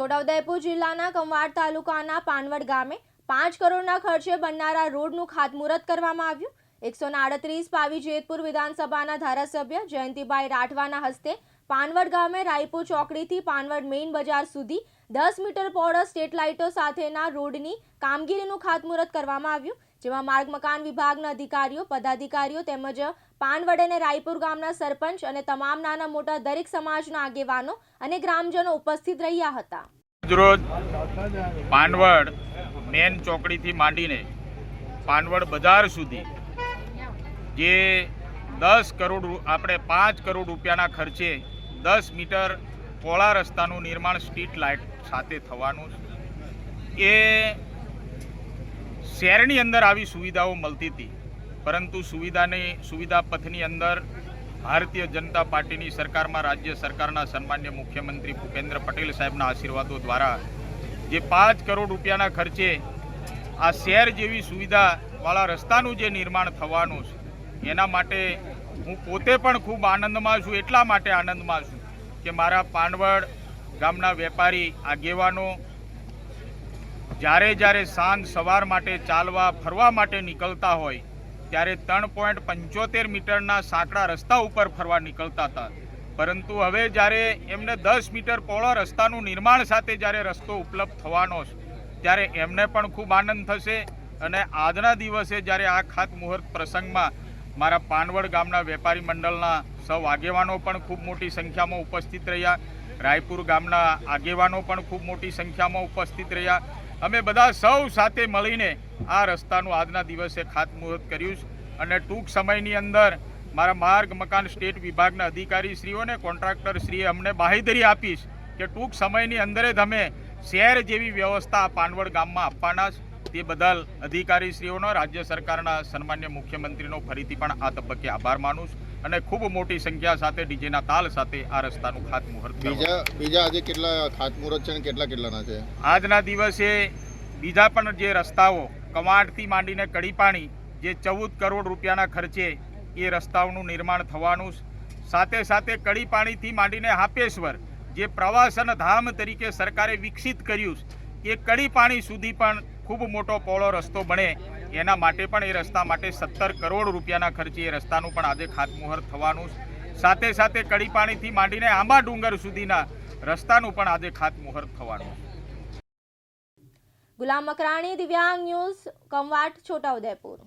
છોટાઉદેપુર જિલ્લાના કંવાડ તાલુકાના પાનવડ ગામે પાંચ કરોડના ખર્ચે બનનારા રોડનું ખાતમુહૂર્ત કરવામાં આવ્યું. એકસો આડત્રીસ પાવી જેતપુર વિધાનસભાના ધારાસભ્ય જયંતિભાઈ રાઠવાના હસ્તે પાનવડ ગામે રાયપુર ચોકડીથી પાનવડ મેઇન બજાર સુધી દસ મીટર પહોળા સ્ટેટ લાઇટો સાથેના રોડની કામગીરીનું ખાતમુહૂર્ત કરવામાં આવ્યું, જેમાં માર્ગ, મકાન વિભાગના અધિકારીઓ, પદાધિકારીઓ તેમજ પાનવડ અને રાયપુર ગામના સરપંચ અને તમામ નાના મોટા દરેક સમાજના આગેવાનો અને ગ્રામજનો ઉપસ્થિત રહ્યા હતા. રોજ પાનવડ મેન ચોકડીથી માંડીને પાનવડ બજાર સુધી જે દસ કરોડ આપણે પાંચ કરોડ રૂપિયાના ખર્ચે દસ મીટર પોળા રસ્તાનું નિર્માણ સ્ટ્રીટ લાઇટ સાથે થવાનું. એ શહેરની અંદર આવી સુવિધાઓ મળતી હતી, પરંતુ સુવિધાની, સુવિધા પથની અંદર ભારતીય જનતા પાર્ટીની સરકારમાં, રાજ્ય સરકારના સન્માન્ય મુખ્યમંત્રી ભૂપેન્દ્ર પટેલ સાહેબના આશીર્વાદો દ્વારા જે પાંચ કરોડ રૂપિયાના ખર્ચે આ શહેર જેવી સુવિધાવાળા રસ્તાનું જે નિર્માણ થવાનું છે, એના માટે હું પોતે પણ ખૂબ આનંદમાં છું, એટલા માટે આનંદમાં છું કે મારા પાંડવડ ગામના વેપારી, આગેવાનો જ્યારે જ્યારે સાંજ સવાર માટે ચાલવા, ફરવા માટે નીકળતા હોય, ત્યારે ત્રણ પોઈન્ટ પંચોતેર મીટરના સાંકડા રસ્તા ઉપર ફરવા નીકળતા હતા. પરંતુ હવે જ્યારે એમને દસ મીટર પહોળા રસ્તાનું નિર્માણ સાથે જ્યારે રસ્તો ઉપલબ્ધ થવાનો છે, ત્યારે એમને પણ ખૂબ આનંદ થશે અને આજના દિવસે જ્યારે આ ખાતમુહૂર્ત પ્રસંગમાં મારા પાનવડ ગામના વેપારી મંડળના સૌ આગેવાનો પણ ખૂબ મોટી સંખ્યામાં ઉપસ્થિત રહ્યા. રાયપુર ગામના આગેવાનો પણ ખૂબ મોટી સંખ્યામાં ઉપસ્થિત રહ્યા. અમે બધા સૌ સાથે મળીને આ રસ્તાનું આજના દિવસે ખાતમુહૂર્ત કર્યું અને ટૂંક સમયની અંદર મારા માર્ગ, મકાન, સ્ટેટ વિભાગના અધિકારીશ્રીઓને, કોન્ટ્રાક્ટરશ્રીએ અમને બાહેધરી આપીશ કે ટૂંક સમયની અંદર જ અમે શહેર જેવી વ્યવસ્થા પાનવડ ગામમાં આપવાના તે બદલ અધિકારીશ્રીઓનો, રાજ્ય સરકારના સન્માન્ય મુખ્યમંત્રીનો ફરીથી પણ આ તબક્કે આભાર માનું છું. અને ખૂબ મોટી સંખ્યા સાથે ડીજેના તાલ સાથે આ રસ્તાનું ખાતમુહૂર્ત બીજા બીજા આજે કેટલા ખાતમુહૂર્ત છે કેટલા કેટલાના છે આજના દિવસે બીજા પણ જે રસ્તાઓ કમાડથી માંડીને કડીપાણી જે ચૌદ કરોડ રૂપિયાના ખર્ચે એ રસ્તાઓનું નિર્માણ થવાનું. સાથે સાથે કડીપાણીથી માંડીને હાપેશ્વર જે પ્રવાસન ધામ તરીકે સરકારે વિકસિત કર્યું છે એ કડીપાણી સુધી પણ ખૂબ મોટો પહોળો રસ્તો બને એના માટે પણ એ રસ્તા માટે સત્તર કરોડ રૂપિયાના ખર્ચે એ રસ્તાનું પણ આજે ખાતમુહૂર્ત થવાનું સાથે સાથે કડી પાણીથી માંડીને આંબા ડુંગર સુધીના રસ્તાનું પણ આજે ખાતમુહૂર્ત થવાનું ગુલામ મકરાણી, દિવ્યાંગ ન્યૂઝ, કમવાટ, છોટાઉદેપુર.